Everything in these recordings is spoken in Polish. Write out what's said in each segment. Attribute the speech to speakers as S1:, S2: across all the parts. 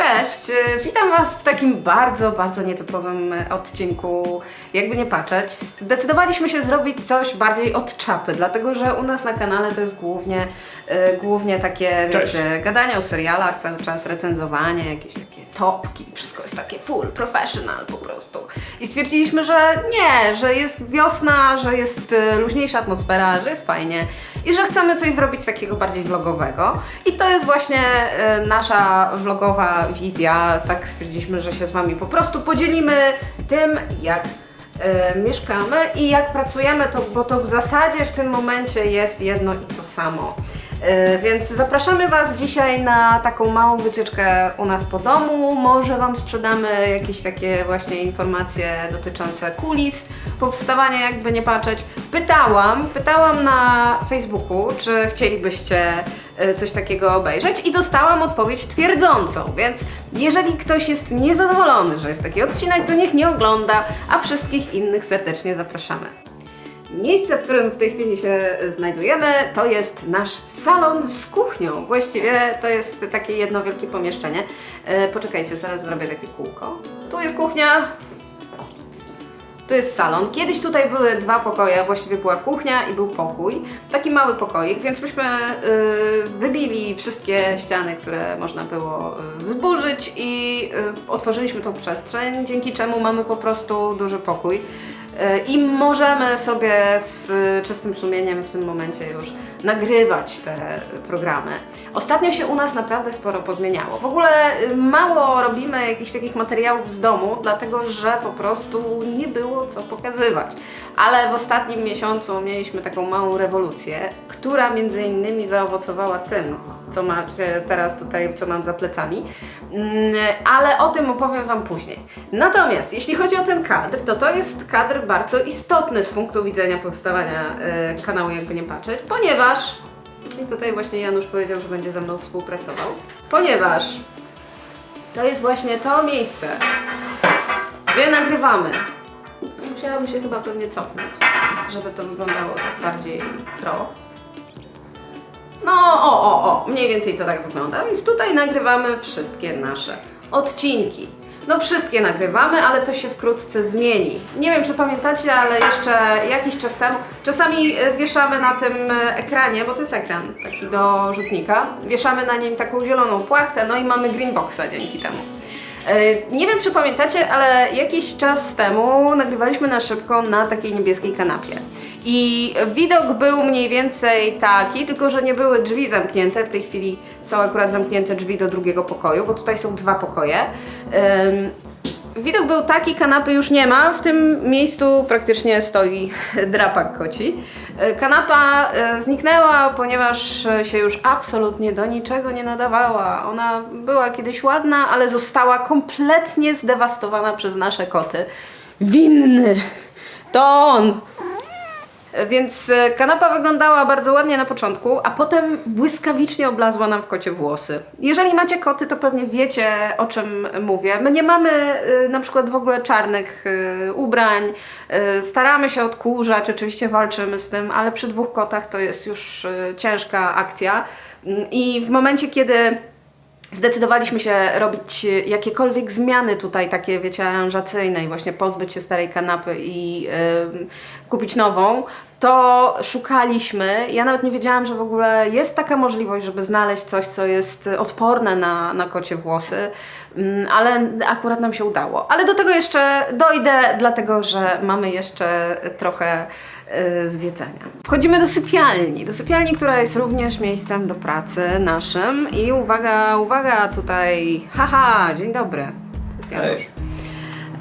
S1: Cześć, y, witam Was w takim bardzo, bardzo nietypowym e, odcinku. Jakby nie patrzeć, zdecydowaliśmy się zrobić coś bardziej od czapy, dlatego że u nas na kanale to jest głównie, y, głównie takie,
S2: Cześć.
S1: wiecie, gadanie o serialach, cały czas recenzowanie, jakieś takie topki, wszystko jest takie full professional po prostu. I stwierdziliśmy, że nie, że jest wiosna, że jest y, luźniejsza atmosfera, że jest fajnie i że chcemy coś zrobić takiego bardziej vlogowego. I to jest właśnie y, nasza vlogowa wizja. Tak stwierdziliśmy, że się z Wami po prostu podzielimy tym, jak y, mieszkamy i jak pracujemy, to, bo to w zasadzie w tym momencie jest jedno i to samo. Y, Więc zapraszamy Was dzisiaj na taką małą wycieczkę u nas po domu. Może Wam sprzedamy jakieś takie właśnie informacje dotyczące kulis powstawania, jakby nie patrzeć. Pytałam, pytałam na Facebooku, czy chcielibyście y, coś takiego obejrzeć i dostałam odpowiedź twierdzącą, więc jeżeli ktoś jest niezadowolony, że jest taki odcinek, to niech nie ogląda, a wszystkich innych serdecznie zapraszamy. Miejsce, w którym w tej chwili się znajdujemy, to jest nasz salon z kuchnią. Właściwie to jest takie jedno wielkie pomieszczenie. E, poczekajcie, zaraz zrobię takie kółko. Tu jest kuchnia, tu jest salon. Kiedyś tutaj były dwa pokoje, właściwie była kuchnia i był pokój. Taki mały pokoik, więc myśmy y, wybili wszystkie ściany, które można było y, zburzyć i y, otworzyliśmy tą przestrzeń, dzięki czemu mamy po prostu duży pokój. I możemy sobie z czystym sumieniem w tym momencie już nagrywać te programy. Ostatnio się u nas naprawdę sporo pozmieniało. W ogóle y, mało robimy jakichś takich materiałów z domu, dlatego że po prostu nie było co pokazywać. Ale w ostatnim miesiącu mieliśmy taką małą rewolucję, która między innymi zaowocowała tym, co macie teraz tutaj, co mam za plecami, Mm, ale o tym opowiem Wam później. Natomiast jeśli chodzi o ten kadr, to to jest kadr bardzo istotny z punktu widzenia powstawania e, kanału Jakby Nie Patrzeć, ponieważ, i tutaj właśnie Janusz powiedział, że będzie ze mną współpracował, ponieważ to jest właśnie to miejsce, gdzie nagrywamy. Musiałabym się chyba pewnie cofnąć, żeby to wyglądało tak bardziej pro. No, o, o, o, mniej więcej to tak wygląda, więc tutaj nagrywamy wszystkie nasze odcinki. No wszystkie nagrywamy, ale to się wkrótce zmieni. Nie wiem, czy pamiętacie, ale jeszcze jakiś czas temu, czasami e, wieszamy na tym e, ekranie, bo to jest ekran taki do rzutnika, wieszamy na nim taką zieloną płachtę, no i mamy greenboxa dzięki temu. E, Nie wiem, czy pamiętacie, ale jakiś czas temu nagrywaliśmy na szybko na takiej niebieskiej kanapie. I widok był mniej więcej taki, tylko że nie były drzwi zamknięte. W tej chwili są akurat zamknięte drzwi do drugiego pokoju, bo tutaj są dwa pokoje. Widok był taki, kanapy już nie ma. W tym miejscu praktycznie stoi drapak koci. E, Kanapa e, zniknęła, ponieważ się już absolutnie do niczego nie nadawała. Ona była kiedyś ładna, ale została kompletnie zdewastowana przez nasze koty. Winny! To on! Więc e, kanapa wyglądała bardzo ładnie na początku, a potem błyskawicznie oblazła nam w kocie włosy. Jeżeli macie koty, to pewnie wiecie o czym mówię. My nie mamy e, na przykład w ogóle czarnych e, ubrań, staramy się odkurzać, oczywiście walczymy z tym, ale przy dwóch kotach to jest już ciężka akcja. Mm, I w momencie, kiedy zdecydowaliśmy się robić e, jakiekolwiek zmiany tutaj, takie wiecie, aranżacyjne i właśnie pozbyć się starej kanapy i em, kupić nową, to szukaliśmy. Ja nawet nie wiedziałam, że w ogóle jest taka możliwość, żeby znaleźć coś, co jest odporne na, na kocie włosy, Mm, ale akurat nam się udało. Ale do tego jeszcze dojdę, dlatego że mamy jeszcze trochę y, zwiedzania. Wchodzimy do sypialni. Do sypialni, która jest również miejscem do pracy naszym. I uwaga, uwaga, tutaj. Haha, dzień dobry. To jest Janusz.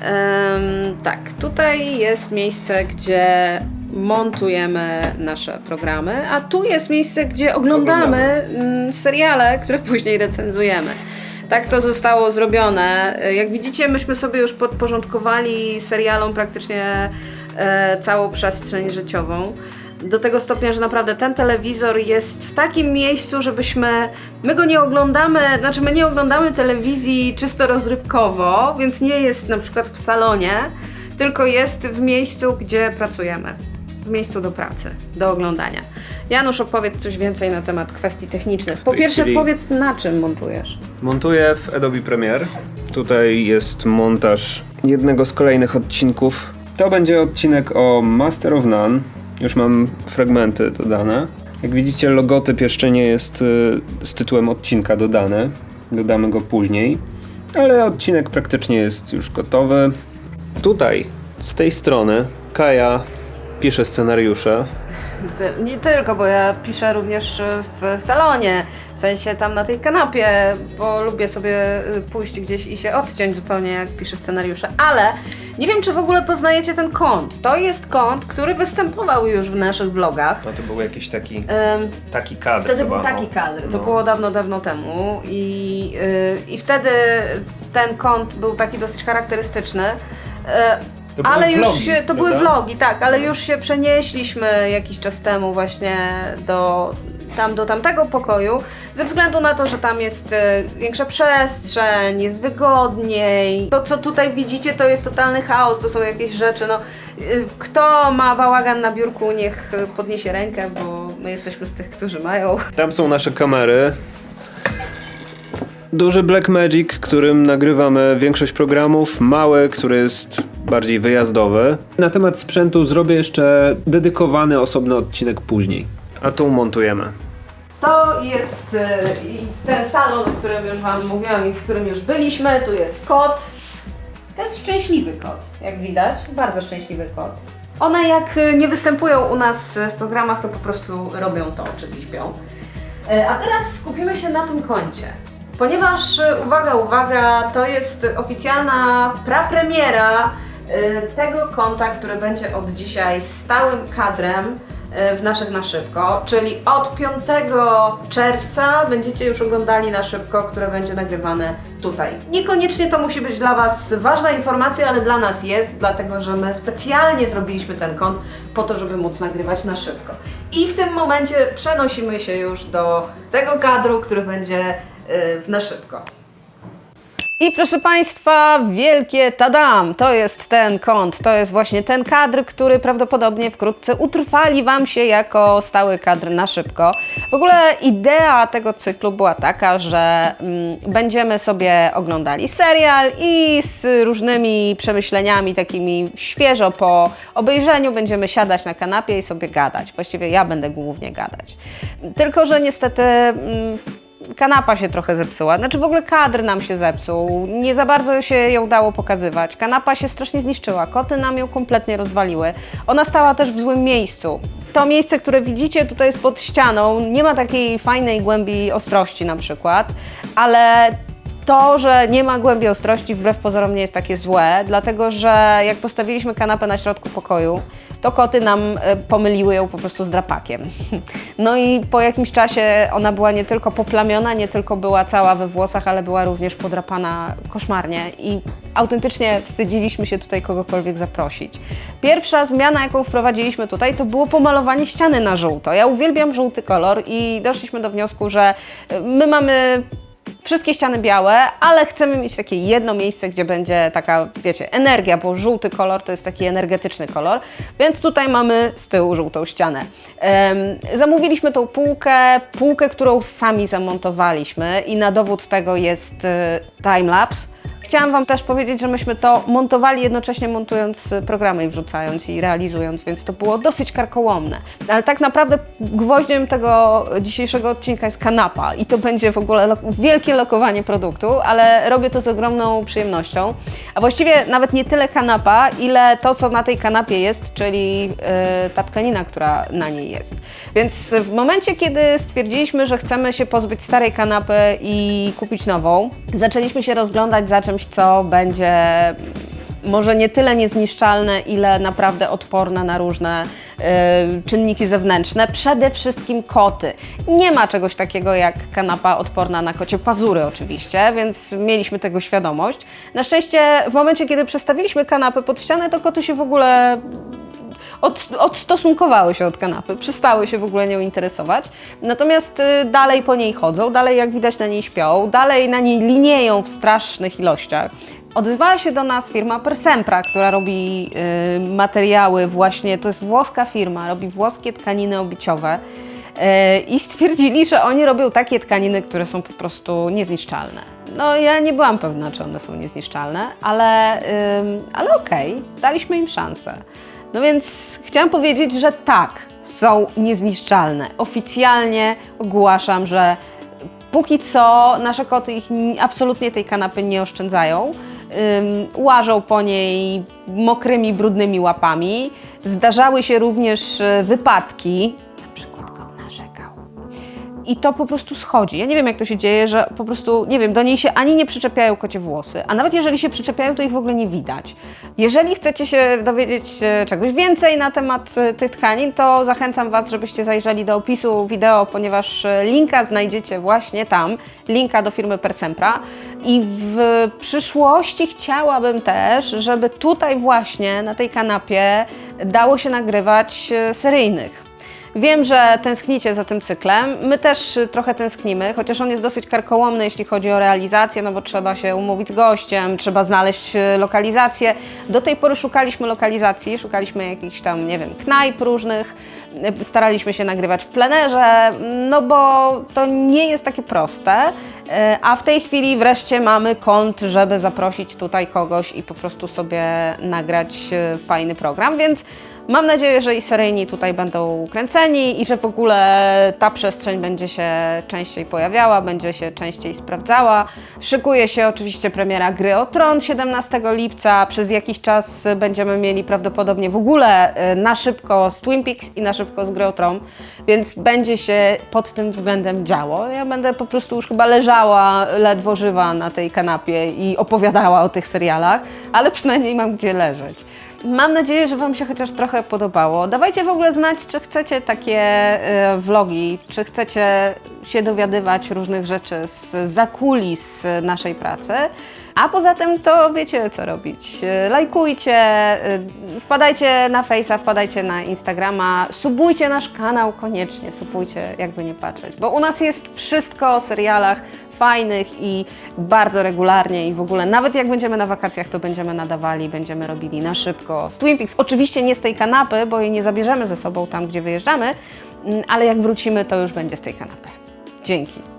S1: Em, tak, tutaj jest miejsce, gdzie montujemy nasze programy, a tu jest miejsce, gdzie oglądamy mm, seriale, które później recenzujemy. Tak to zostało zrobione. Jak widzicie, myśmy sobie już podporządkowali serialom praktycznie całą przestrzeń życiową. Do tego stopnia, że naprawdę ten telewizor jest w takim miejscu, żebyśmy. My go nie oglądamy, znaczy my nie oglądamy telewizji czysto rozrywkowo, więc nie jest na przykład w salonie, tylko jest w miejscu, gdzie pracujemy. W miejscu do pracy, do oglądania. Janusz, opowiedz coś więcej na temat kwestii technicznych. Po pierwsze, powiedz na czym montujesz.
S2: Montuję w Adobe Premiere. Tutaj jest montaż jednego z kolejnych odcinków. To będzie odcinek o Master of None. Już mam fragmenty dodane. Jak widzicie, logotyp jeszcze nie jest y, z tytułem odcinka dodany. Dodamy go później. Ale odcinek praktycznie jest już gotowy. Tutaj, z tej strony, Kaja pisze scenariusze.
S1: Nie tylko, bo ja piszę również y, w salonie, w sensie tam na tej kanapie, bo lubię sobie y, pójść gdzieś i się odciąć zupełnie jak piszę scenariusze, ale nie wiem, czy w ogóle poznajecie ten kąt. To jest kąt, który występował już w naszych vlogach.
S2: No to był jakiś taki,
S1: Ym,
S2: taki kadr
S1: Wtedy
S2: chyba,
S1: był taki
S2: o.
S1: kadr, to
S2: No.
S1: było dawno, dawno temu i, yy, i wtedy ten kąt był taki dosyć charakterystyczny. Yy,
S2: To były
S1: ale już
S2: vlogi,
S1: się, to były
S2: prawda?
S1: vlogi, tak, ale już się przenieśliśmy jakiś czas temu właśnie do, tam, do tamtego pokoju, ze względu na to, że tam jest e, większa przestrzeń, jest wygodniej. To, co tutaj widzicie, to jest totalny chaos, to są jakieś rzeczy, no. y, Kto ma bałagan na biurku, niech y, podniesie rękę, bo my jesteśmy z tych, którzy mają.
S2: Tam są nasze kamery. Duży Blackmagic, którym nagrywamy większość programów, mały, który jest bardziej wyjazdowy. Na temat sprzętu zrobię jeszcze dedykowany osobny odcinek później. A tu montujemy.
S1: To jest y, ten salon, o którym już Wam mówiłam i w którym już byliśmy. Tu jest kot. To jest szczęśliwy kot, jak widać. Bardzo szczęśliwy kot. One jak y, nie występują u nas w programach, to po prostu robią to, czyli śpią. Y, A teraz skupimy się na tym kącie. Ponieważ, y, uwaga, uwaga, to jest oficjalna prapremiera y, tego konta, który będzie od dzisiaj stałym kadrem y, w naszych na szybko, czyli od 5 czerwca będziecie już oglądali na szybko, które będzie nagrywane tutaj. Niekoniecznie to musi być dla Was ważna informacja, ale dla nas jest, dlatego że my specjalnie zrobiliśmy ten kąt po to, żeby móc nagrywać na szybko. I w tym momencie przenosimy się już do tego kadru, który będzie w na szybko. I proszę Państwa, wielkie tadam! To jest ten kąt, to jest właśnie ten kadr, który prawdopodobnie wkrótce utrwali Wam się jako stały kadr na szybko. W ogóle idea tego cyklu była taka, że mm, będziemy sobie oglądali serial i z różnymi przemyśleniami takimi świeżo po obejrzeniu będziemy siadać na kanapie i sobie gadać. Właściwie ja będę głównie gadać. Tylko, że niestety... Mm, kanapa się trochę zepsuła. Znaczy w ogóle kadr nam się zepsuł. Nie za bardzo się ją dało pokazywać. Kanapa się strasznie zniszczyła. Koty nam ją kompletnie rozwaliły. Ona stała też w złym miejscu. To miejsce, które widzicie tutaj jest pod ścianą, nie ma takiej fajnej głębi ostrości na przykład, ale to, że nie ma głębi ostrości, wbrew pozorom nie jest takie złe, dlatego że jak postawiliśmy kanapę na środku pokoju, to koty nam e, pomyliły ją po prostu z drapakiem. No i po jakimś czasie ona była nie tylko poplamiona, nie tylko była cała we włosach, ale była również podrapana koszmarnie i autentycznie wstydziliśmy się tutaj kogokolwiek zaprosić. Pierwsza zmiana, jaką wprowadziliśmy tutaj, to było pomalowanie ściany na żółto. Ja uwielbiam żółty kolor i doszliśmy do wniosku, że e, my mamy wszystkie ściany białe, ale chcemy mieć takie jedno miejsce, gdzie będzie taka, wiecie, energia, bo żółty kolor to jest taki energetyczny kolor, więc tutaj mamy z tyłu żółtą ścianę. Em, zamówiliśmy tą półkę, półkę, którą sami zamontowaliśmy i na dowód tego jest e, timelapse. Chciałam Wam też powiedzieć, że myśmy to montowali jednocześnie montując programy i wrzucając i realizując, więc to było dosyć karkołomne. Ale tak naprawdę gwoździem tego dzisiejszego odcinka jest kanapa i to będzie w ogóle lo wielkie lokowanie produktu, ale robię to z ogromną przyjemnością. A właściwie nawet nie tyle kanapa, ile to, co na tej kanapie jest, czyli y, ta tkanina, która na niej jest. Więc w momencie, kiedy stwierdziliśmy, że chcemy się pozbyć starej kanapy i kupić nową, zaczęliśmy się rozglądać za czymś, co będzie może nie tyle niezniszczalne, ile naprawdę odporne na różne y, czynniki zewnętrzne. Przede wszystkim koty. Nie ma czegoś takiego jak kanapa odporna na kocie pazury oczywiście, więc mieliśmy tego świadomość. Na szczęście w momencie, kiedy przestawiliśmy kanapę pod ścianę, to koty się w ogóle od, odstosunkowały się od kanapy, przestały się w ogóle nią interesować. Natomiast y, dalej po niej chodzą, dalej jak widać na niej śpią, dalej na niej linieją w strasznych ilościach. Odezwała się do nas firma Persempra, która robi y, materiały właśnie, to jest włoska firma, robi włoskie tkaniny obiciowe. Y, I stwierdzili, że oni robią takie tkaniny, które są po prostu niezniszczalne. No ja nie byłam pewna, czy one są niezniszczalne, ale, ale okej, daliśmy im szansę. No więc chciałam powiedzieć, że tak, są niezniszczalne. Oficjalnie ogłaszam, że póki co nasze koty ich ni- absolutnie tej kanapy nie oszczędzają. Łażą po niej mokrymi, brudnymi łapami. Zdarzały się również e, wypadki. I to po prostu schodzi. Ja nie wiem, jak to się dzieje, że po prostu, nie wiem, do niej się ani nie przyczepiają kocie włosy, a nawet jeżeli się przyczepiają, to ich w ogóle nie widać. Jeżeli chcecie się dowiedzieć e, czegoś więcej na temat e, tych tkanin, to zachęcam Was, żebyście zajrzeli do opisu wideo, ponieważ e, linka znajdziecie właśnie tam, linka do firmy Persempra. I w przyszłości chciałabym też, żeby tutaj właśnie, na tej kanapie, dało się nagrywać seryjnych. Wiem, że tęsknicie za tym cyklem. My też y, trochę tęsknimy, chociaż on jest dosyć karkołomny, jeśli chodzi o realizację, no bo trzeba się umówić z gościem, trzeba znaleźć y, lokalizację. Do tej pory szukaliśmy lokalizacji, szukaliśmy jakichś tam, nie wiem, knajp różnych, y, staraliśmy się nagrywać w plenerze, no bo to nie jest takie proste, a w tej chwili wreszcie mamy kąt, żeby zaprosić tutaj kogoś i po prostu sobie nagrać fajny program, więc Mam nadzieję, że i seryjni tutaj będą kręceni i że w ogóle ta przestrzeń będzie się częściej pojawiała, będzie się częściej sprawdzała. Szykuje się oczywiście premiera gry o Tron 17 lipca. Przez jakiś czas będziemy mieli prawdopodobnie w ogóle e, na szybko z Twin Peaks i na szybko z gry o Tron, więc będzie się pod tym względem działo. Ja będę po prostu już chyba leżała ledwo żywa na tej kanapie i opowiadała o tych serialach, ale przynajmniej mam gdzie leżeć. Mam nadzieję, że Wam się chociaż trochę podobało. Dawajcie w ogóle znać, czy chcecie takie e, vlogi, czy chcecie się dowiadywać różnych rzeczy z zakulis naszej pracy. A poza tym to wiecie, co robić. E, Lajkujcie, e, wpadajcie na Face'a, wpadajcie na Instagrama, subujcie nasz kanał koniecznie, subujcie, jakby nie patrzeć, bo u nas jest wszystko o serialach, fajnych i bardzo regularnie i w ogóle nawet jak będziemy na wakacjach, to będziemy nadawali, będziemy robili na szybko z Twin Peaks. Oczywiście nie z tej kanapy, bo jej nie zabierzemy ze sobą tam, gdzie wyjeżdżamy, mm, ale jak wrócimy, to już będzie z tej kanapy. Dzięki.